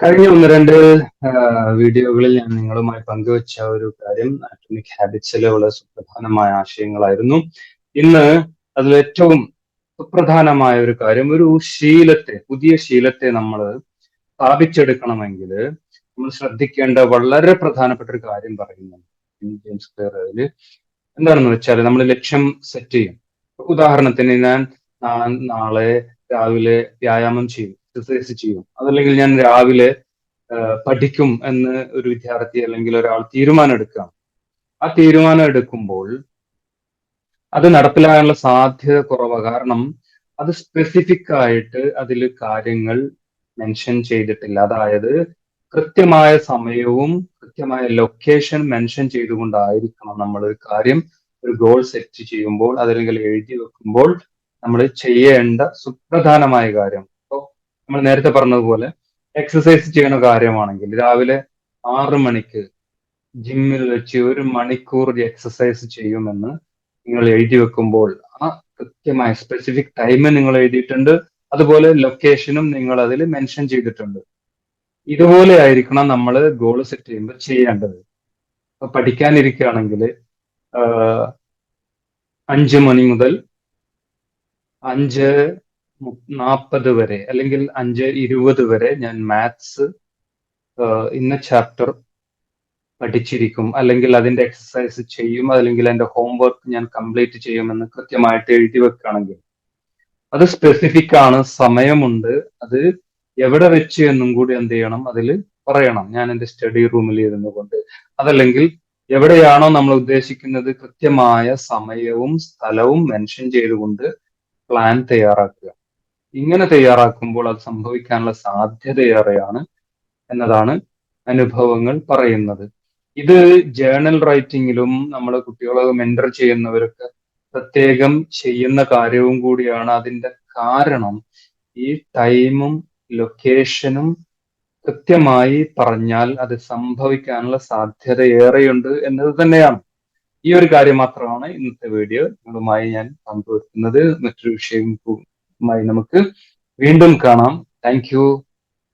കഴിഞ്ഞ ഒന്ന് രണ്ട് വീഡിയോകളിൽ ഞാൻ നിങ്ങളുമായി പങ്കുവച്ച ഒരു കാര്യം ആറ്റോമിക് ഹാബിറ്റ്സിലെ ഉള്ള സുപ്രധാനമായ ആശയങ്ങളായിരുന്നു. ഇന്ന് അതിൽ ഏറ്റവും സുപ്രധാനമായ ഒരു കാര്യം ഒരു ശീലത്തെ പുതിയ ശീലത്തെ നമ്മൾ സ്ഥാപിച്ചെടുക്കണമെങ്കിൽ നമ്മൾ ശ്രദ്ധിക്കേണ്ട വളരെ പ്രധാനപ്പെട്ട ഒരു കാര്യം പറയുന്നുണ്ട്. ജെയിംസ് ക്ലിയർ അതിൽ എന്താണെന്ന് വെച്ചാൽ നമ്മൾ ലക്ഷ്യം സെറ്റ് ചെയ്യും. ഉദാഹരണത്തിന് ഞാൻ നാളെ രാവിലെ വ്യായാമം ചെയ്യും. എക്സസൈസ് ചെയ്യും. അതല്ലെങ്കിൽ ഞാൻ രാവിലെ പഠിക്കും എന്ന് ഒരു വിദ്യാർത്ഥി അല്ലെങ്കിൽ ഒരാൾ തീരുമാനം എടുക്കാം ആ തീരുമാനം എടുക്കുമ്പോൾ അത് നടപ്പിലാകാനുള്ള സാധ്യത കുറവാണ് കാരണം അത് സ്പെസിഫിക് ആയിട്ട് അതിൽ കാര്യങ്ങൾ മെൻഷൻ ചെയ്തിട്ടില്ല. അതായത് കൃത്യമായ സമയവും കൃത്യമായ ലൊക്കേഷൻ മെൻഷൻ ചെയ്തുകൊണ്ടായിരിക്കണം നമ്മൾ ഒരു കാര്യം ഒരു ഗോൾ സെറ്റ് ചെയ്യുമ്പോൾ അതല്ലെങ്കിൽ എഴുതി വെക്കുമ്പോൾ നമ്മൾ ചെയ്യേണ്ട സുപ്രധാനമായ കാര്യം. നമ്മൾ നേരത്തെ പറഞ്ഞതുപോലെ എക്സസൈസ് ചെയ്യുന്ന കാര്യമാണെങ്കിൽ രാവിലെ ആറ് മണിക്ക് ജിമ്മിൽ വെച്ച് ഒരു മണിക്കൂർ എക്സസൈസ് ചെയ്യുമെന്ന് നിങ്ങൾ എഴുതി വെക്കുമ്പോൾ ആ കൃത്യമായ സ്പെസിഫിക് ടൈം നിങ്ങൾ എഴുതിയിട്ടുണ്ട്. അതുപോലെ ലൊക്കേഷനും നിങ്ങൾ അതിൽ മെൻഷൻ ചെയ്തിട്ടുണ്ട്. ഇതുപോലെ ആയിരിക്കണം നമ്മൾ ഗോൾ സെറ്റ് ചെയ്യുമ്പോൾ ചെയ്യേണ്ടത്. അപ്പൊ പഠിക്കാനിരിക്കുകയാണെങ്കിൽ അഞ്ച് മണി മുതൽ അഞ്ച് നാൽപ്പത് വരെ അല്ലെങ്കിൽ അഞ്ച് ഇരുപത് വരെ ഞാൻ മാത്സ് ഇന്ന ചാപ്റ്റർ പഠിച്ചിരിക്കും. അല്ലെങ്കിൽ അതിന്റെ എക്സസൈസ് ചെയ്യും. അല്ലെങ്കിൽ എന്റെ ഹോംവർക്ക് ഞാൻ കംപ്ലീറ്റ് ചെയ്യുമെന്ന് കൃത്യമായിട്ട് എഴുതി വെക്കുകയാണെങ്കിൽ. അത് സ്പെസിഫിക് ആണ് സമയമുണ്ട്. അത് എവിടെ വെച്ച് എന്നും കൂടി എന്ത് ചെയ്യണം അതിൽ പറയണം. ഞാൻ എന്റെ സ്റ്റഡി റൂമിൽ ഇരുന്നു കൊണ്ട്. അതല്ലെങ്കിൽ എവിടെയാണോ നമ്മൾ ഉദ്ദേശിക്കുന്നത് കൃത്യമായ സമയവും സ്ഥലവും മെൻഷൻ ചെയ്തുകൊണ്ട് പ്ലാൻ തയ്യാറാക്കുക. ഇങ്ങനെ തയ്യാറാക്കുമ്പോൾ അത് സംഭവിക്കാനുള്ള സാധ്യതയേറെയാണ് എന്നതാണ് അനുഭവങ്ങൾ പറയുന്നത്. ഇത് ജേണൽ റൈറ്റിങ്ങിലും നമ്മൾ കുട്ടികളെ മെന്റർ ചെയ്യുന്നവരൊക്കെ പ്രത്യേകം ചെയ്യുന്ന കാര്യവും കൂടിയാണ് അതിന്റെ കാരണം. ഈ ടൈമും ലൊക്കേഷനും കൃത്യമായി പറഞ്ഞാൽ അത് സംഭവിക്കാനുള്ള സാധ്യത ഏറെയുണ്ട് എന്നത് തന്നെയാണ്. ഈ ഒരു കാര്യം മാത്രമാണ് ഇന്നത്തെ വീഡിയോ നിങ്ങളുമായി ഞാൻ പങ്കുവെക്കുന്നത്. മറ്റൊരു വിഷയവുമായി നമുക്ക് വീണ്ടും കാണാം. താങ്ക്